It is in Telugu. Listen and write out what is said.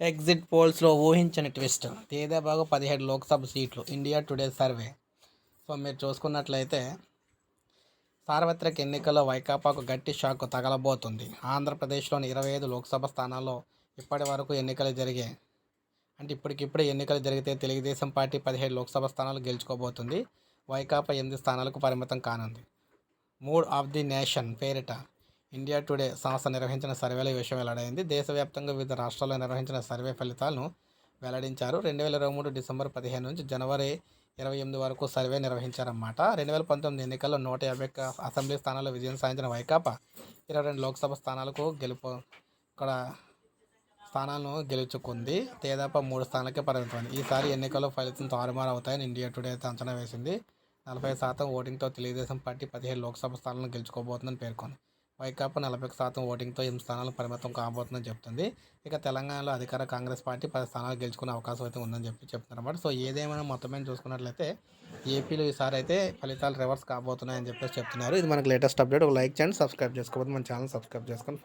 ఎగ్జిట్ పోల్స్లో ఊహించని ట్విస్ట్. తేదేబాగు పదిహేడు లోక్సభ సీట్లు. India today survey. సో మీరు చూసుకున్నట్లయితే సార్వత్రిక ఎన్నికల్లో వైకాపాకు గట్టి షాక్ తగలబోతుంది. ఆంధ్రప్రదేశ్లోని ఇరవై ఐదు లోక్సభ స్థానాల్లో ఇప్పటి వరకు ఎన్నికలు జరిగాయి అంటే ఇప్పటికిప్పుడే ఎన్నికలు జరిగితే తెలుగుదేశం పార్టీ పదిహేడు లోక్సభ స్థానాలు గెలుచుకోబోతుంది. వైకాపా ఎనిమిది స్థానాలకు పరిమితం కానుంది. మూడ్ ఆఫ్ ది నేషన్ పేరిట ఇండియా టుడే సంస్థ నిర్వహించిన సర్వేలో ఈ విషయం వెల్లడైంది. దేశవ్యాప్తంగా వివిధ రాష్ట్రాల్లో నిర్వహించిన సర్వే ఫలితాలను వెల్లడించారు. రెండు వేల ఇరవై మూడు డిసెంబర్ పదిహేను నుంచి జనవరి ఇరవై ఎనిమిది వరకు సర్వే నిర్వహించారన్నమాట. రెండు వేల పంతొమ్మిది ఎన్నికల్లో నూట యాభై ఒక్క అసెంబ్లీ స్థానాల్లో విజయం సాధించిన వైకాపా ఇరవై రెండు లోక్సభ స్థానాలకు గెలుపు ఇక్కడ స్థానాలను గెలుచుకుంది. తేదాప మూడు స్థానాలకే పరిమితమైంది. ఈసారి ఎన్నికల్లో ఫలితం తారుమారు అవుతాయని ఇండియా టుడే అయితే అంచనా వేసింది. నలభై శాతం ఓటింగ్తో తెలుగుదేశం పార్టీ పదిహేడు లోక్సభ స్థానాలను గెలుచుకోబోతుందని పేర్కొంది. వైకాపా నలభై శాతం ఓటింగ్తో ఎనిమిది స్థానాలు పరిమితం కాబోతుందని చెప్తుంది. ఇక తెలంగాణలో అధికార కాంగ్రెస్ పార్టీ పది స్థానాలు గెలుచుకునే అవకాశం అయితే ఉందని చెప్పి చెప్తున్నారు సో ఏదేమైనా మొత్తం మీద చూసుకున్నట్లయితే ఏపీలో ఈసారి అయితే ఫలితాలు రివర్స్ కాబోతున్నాయని చెప్పేసి చెప్తున్నారు. ఇది మనకు లేటెస్ట్ అప్డేట్. ఒక లైక్ చేయండి సబ్స్క్రైబ్ చేసుకోవద్దు మన ఛానల్ సబ్స్క్రైబ్ చేసుకొని